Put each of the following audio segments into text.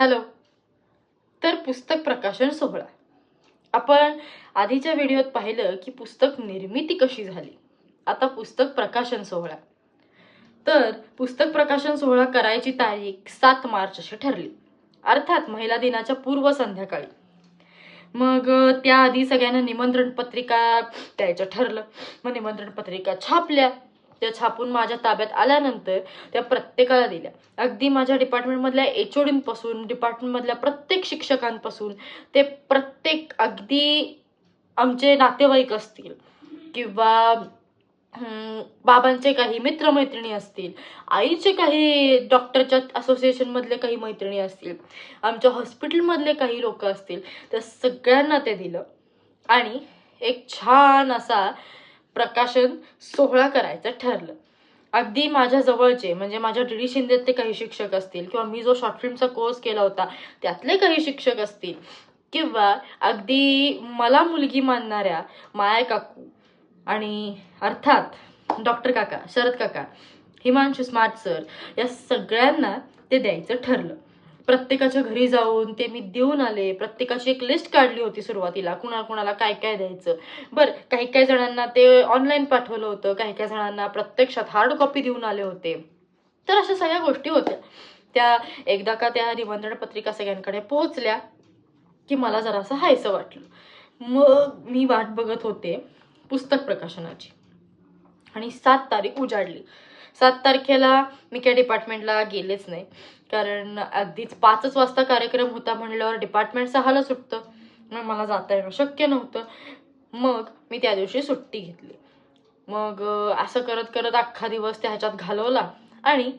Hello. तर पुस्तक प्रकाशन सोहळा. आपण आधीच्या व्हिडिओत पाहिलं की पुस्तक निर्मिती कशी झाली. आता पुस्तक प्रकाशन सोहळा. तर पुस्तक प्रकाशन सोहळा करायची तारीख सात मार्च अशी ठरली. अर्थात महिला दिनाच्या पूर्व संध्याकाळी. मग त्याआधी सगळ्यांना निमंत्रण पत्रिका द्यायचं ठरलं. मग निमंत्रण पत्रिका छापल्या. त्या छापून माझ्या ताब्यात आल्यानंतर त्या प्रत्येकाला दिल्या. अगदी माझ्या डिपार्टमेंटमधल्या एच पासून डिपार्टमेंटमधल्या प्रत्येक शिक्षकांपासून ते प्रत्येक अगदी आमचे नातेवाईक असतील किंवा हम्म, बाबांचे काही मित्रमैत्रिणी असतील आईचे काही डॉक्टरच्या असोसिएशनमधले काही मैत्रिणी असतील आमच्या हॉस्पिटलमधले काही लोक असतील त्या सगळ्यांना ते दिलं. आणि एक छान असा प्रकाशन सोहळा करायचं ठरलं. अगदी माझ्या जवळचे म्हणजे माझ्या डी डी शिंदेचे काही शिक्षक असतील किंवा मी जो शॉर्ट फिल्मचा कोर्स केला होता त्यातले काही शिक्षक असतील किंवा अगदी मला मुलगी मानणाऱ्या माया काकू आणि अर्थात डॉक्टर काका शरद काका हिमांशू स्मार्ट सर या सगळ्यांना ते द्यायचं ठरलं. प्रत्येकाच्या घरी जाऊन ते मी देऊन आले. प्रत्येकाची एक लिस्ट काढली होती सुरुवातीला. कुणा कुणाला काय काय द्यायचं. बरं काही काही जणांना ते ऑनलाईन पाठवलं होतं. काही काही जणांना प्रत्यक्षात हार्ड कॉपी देऊन आले होते. तर अशा सगळ्या गोष्टी होत्या. त्या एकदा का त्या निमंत्रण पत्रिका सगळ्यांकडे पोहोचल्या की मला जरासं हायसं वाटलं. मग मी वाट बघत होते पुस्तक प्रकाशनाची. आणि सात तारीख उजाडली. सात तारखेला मी काय डिपार्टमेंटला गेलेच नाही. कारण अगदीच पाचच वाजता कार्यक्रम होता म्हणल्यावर डिपार्टमेंट सहाला सुटतं. मग मला जाता येणं शक्य नव्हतं. मग मी त्या दिवशी सुट्टी घेतली. मग असं करत करत अख्खा दिवस त्या ह्याच्यात घालवला. आणि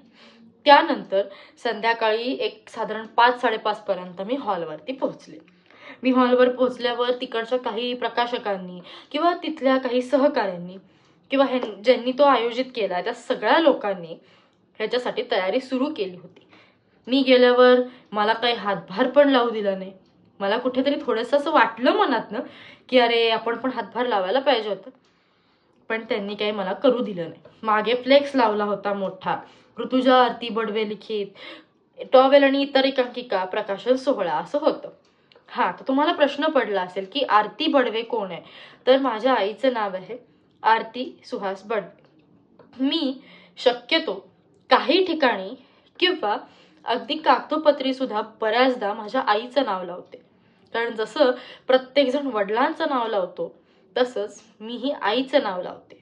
त्यानंतर संध्याकाळी एक साधारण पाच साडेपाचपर्यंत मी हॉलवरती पोहोचले. मी हॉलवर पोहोचल्यावर तिकडच्या काही प्रकाशकांनी किंवा तिथल्या काही सहकाऱ्यांनी किंवा हे ज्यांनी तो आयोजित केला त्या सगळ्या लोकांनी ह्याच्यासाठी तयारी सुरू केली होती. मी गेल्यावर मला काही हातभार पण लावू दिला नाही. मला कुठेतरी थोडंसं असं वाटलं मनातनं की अरे आपण पण हातभार लावायला पाहिजे होतं. पण त्यांनी काही मला करू दिलं नाही. मागे फ्लेक्स लावला होता मोठा. ऋतुजा आरती बडवे लिखित टॉवेल आणि इतर एकांकिका प्रकाशन सोहळा असं होतं. हां तर तुम्हाला प्रश्न पडला असेल की आरती बडवे कोण आहे? तर माझ्या आईचं नाव आहे आरती सुहास बडवे मी शक्यतो काही ठिकाणी किंवा अगदी कागदोपत्री सुद्धा बऱ्याचदा माझ्या आईचं नाव लावते. कारण जसं प्रत्येकजण वडिलांचं नाव लावतो तसंच मीही आईचं नाव लावते.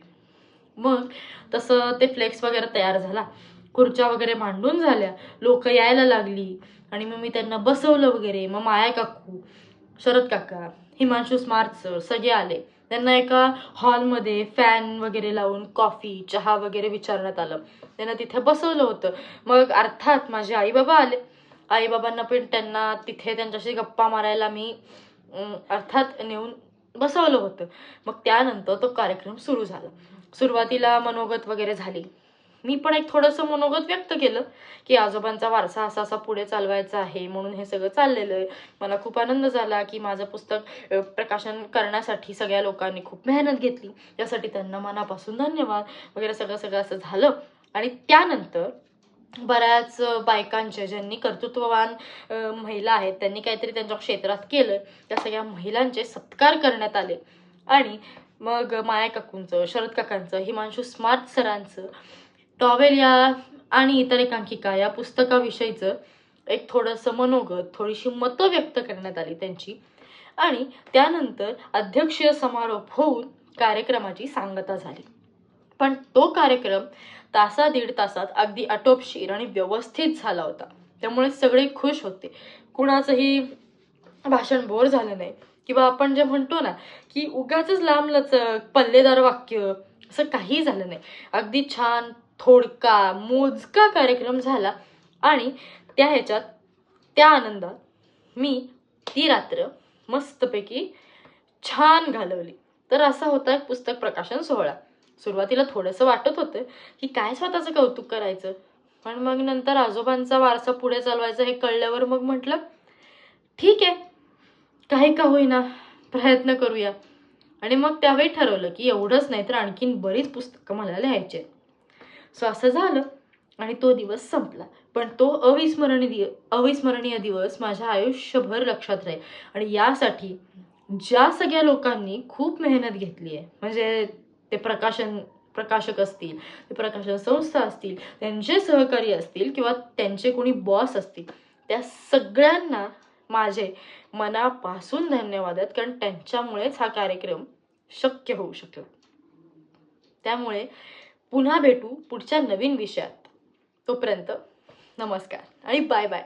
मग तसं ते फ्लेक्स वगैरे तयार झाला. खुर्च्या वगैरे मांडून झाल्या. लोक यायला लागली. आणि मग मी त्यांना बसवलं वगैरे. मग माया काकू शरद काका हिमांशू स्मार्ट सर सगळे आले. त्यांना एका हॉलमध्ये फॅन वगैरे लावून कॉफी चहा वगैरे विचारण्यात आलं. त्यांना तिथे बसवलं होतं. मग अर्थात माझे आई बाबा आले. आईबाबांना पण त्यांना तिथे त्यांच्याशी गप्पा मारायला मी अर्थात नेऊन बसवलं होतं. मग त्यानंतर तो कार्यक्रम सुरू झाला. सुरुवातीला मनोगत वगैरे झाली. मी पण एक थोडंसं मनोगत व्यक्त केलं की आजोबांचा वारसा असा असा पुढे चालवायचा आहे म्हणून हे सगळं चाललेलं आहे. मला खूप आनंद झाला की माझं पुस्तक प्रकाशन करण्यासाठी सगळ्या लोकांनी खूप मेहनत घेतली. यासाठी त्यांना मनापासून धन्यवाद. वगैरे सगळं सगळं असं झालं. आणि त्यानंतर बऱ्याच बायकांचे ज्यांनी कर्तृत्ववान महिला आहेत त्यांनी काहीतरी त्यांच्या क्षेत्रात केलं. त्या सगळ्या महिलांचे सत्कार करण्यात आले. आणि मग माया काकूंचं शरद काकांचं हिमांशू स्मार्ट सरांचं टॉवेल या आणि इतर एकांकिका या पुस्तकाविषयीचं एक थोडंसं मनोगत थोडीशी मतं व्यक्त करण्यात आली त्यांची. आणि त्यानंतर अध्यक्षीय समारोप होऊन कार्यक्रमाची सांगता झाली. पण तो कार्यक्रम तासा दीड तासात अगदी आटोपशीर आणि व्यवस्थित झाला होता. त्यामुळे सगळे खुश होते. कुणाचंही भाषण बोर झालं नाही. किंवा आपण जे म्हणतो ना की उगाच लांब लचक पल्लेदार वाक्य असं काही झालं नाही. अगदी छान थोडका मोजका कार्यक्रम झाला आणि त्या ह्याच्यात त्या आनंदात मी ती रात्र मस्तपैकी छान घालवली. तर असा होता एक पुस्तक प्रकाशन सोहळा. सुरुवातीला थोडंसं वाटत होतं की काय स्वतःचं कौतुक करायचं. पण मग नंतर आजोबांचा वारसा पुढे चालवायचा हे कळल्यावर मग म्हटलं ठीक आहे काही का होईना प्रयत्न करूया. आणि मग त्यावेळी ठरवलं की एवढंच नाही तर आणखीन बरीच पुस्तकं मला लिहायची सो असं झालं आणि तो दिवस संपला. पण तो अविस्मरणीय अविस्मरणीय दिवस माझ्या आयुष्यभर लक्षात राहील. आणि यासाठी ज्या सगळ्या लोकांनी खूप मेहनत घेतली आहे म्हणजे ते प्रकाशन प्रकाशक असतील ते प्रकाशन संस्था असतील त्यांचे सहकारी असतील किंवा त्यांचे कोणी बॉस असतील त्या सगळ्यांना माझे मनापासून धन्यवाद आहेत कारण त्यांच्यामुळेच हा कार्यक्रम शक्य होऊ शकतो. त्यामुळे पुन्हा भेटू पुढच्या नवीन विषयात. तोपर्यंत नमस्कार आणि बाय बाय